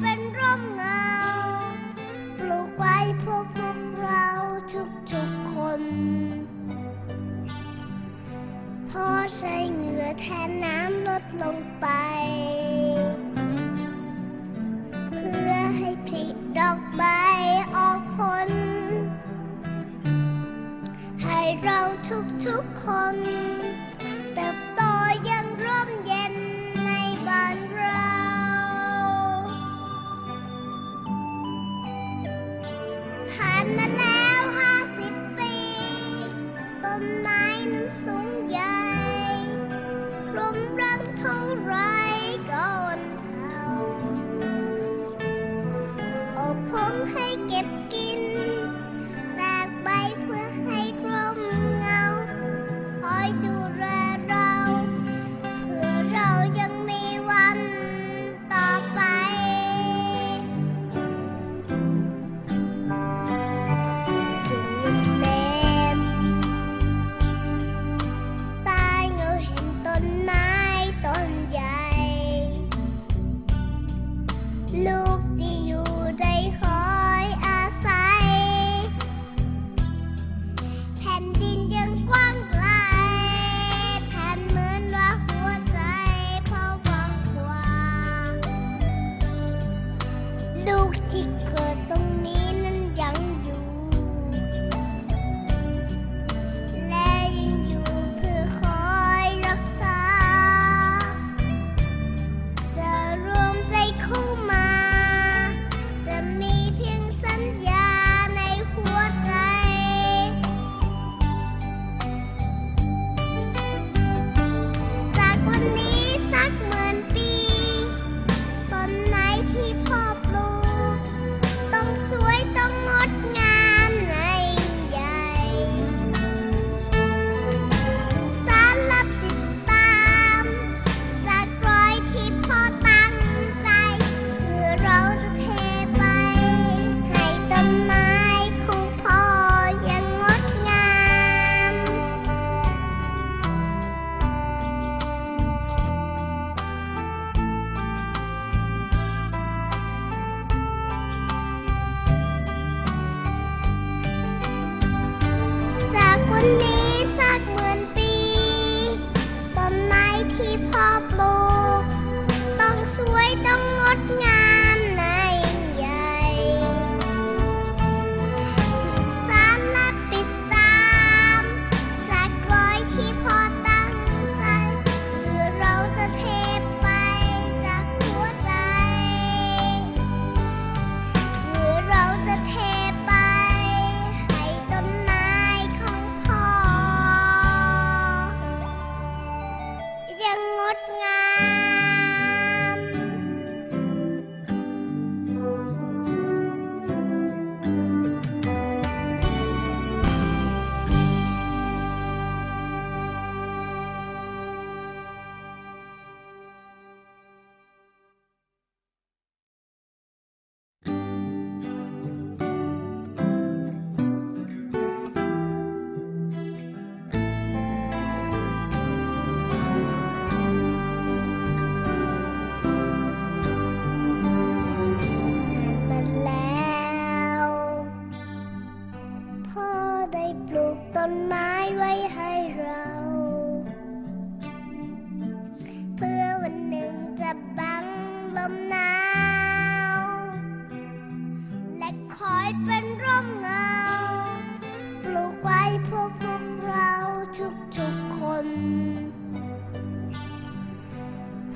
เป็นร่มเงา ปลูกไว้พื่อพวกเราทุกๆคน พอใช้เหงื่อแทนน้ำลดลงไป เพื่อให้ผลิดอกใบออกผล ให้เราทุกๆคน เติบโตยังร่มเย็น I'm alive.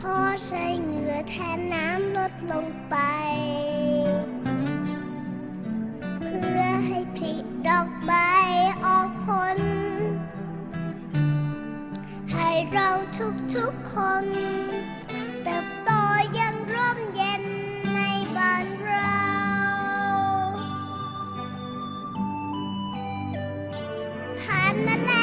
พ่อใช้เหงื่อแทนน้ำลดลงไป เพื่อให้ผลิดอกใบออกผล ให้เราทุกทุกคน เติบโตยังร่มเย็นในบ้านเราหันมาแล้ว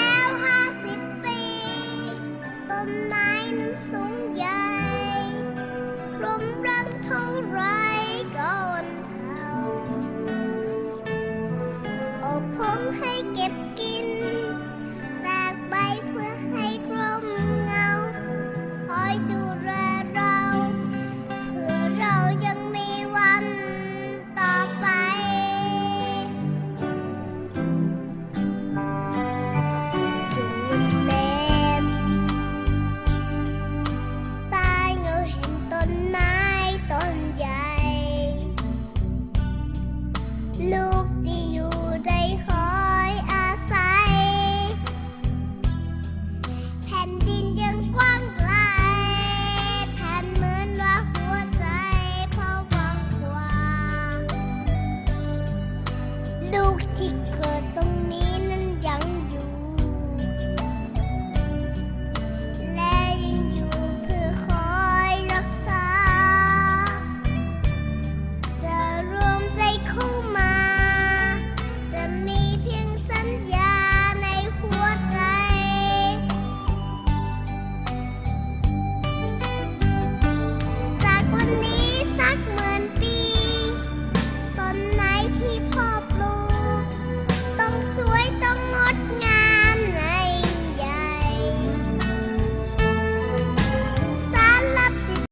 right going.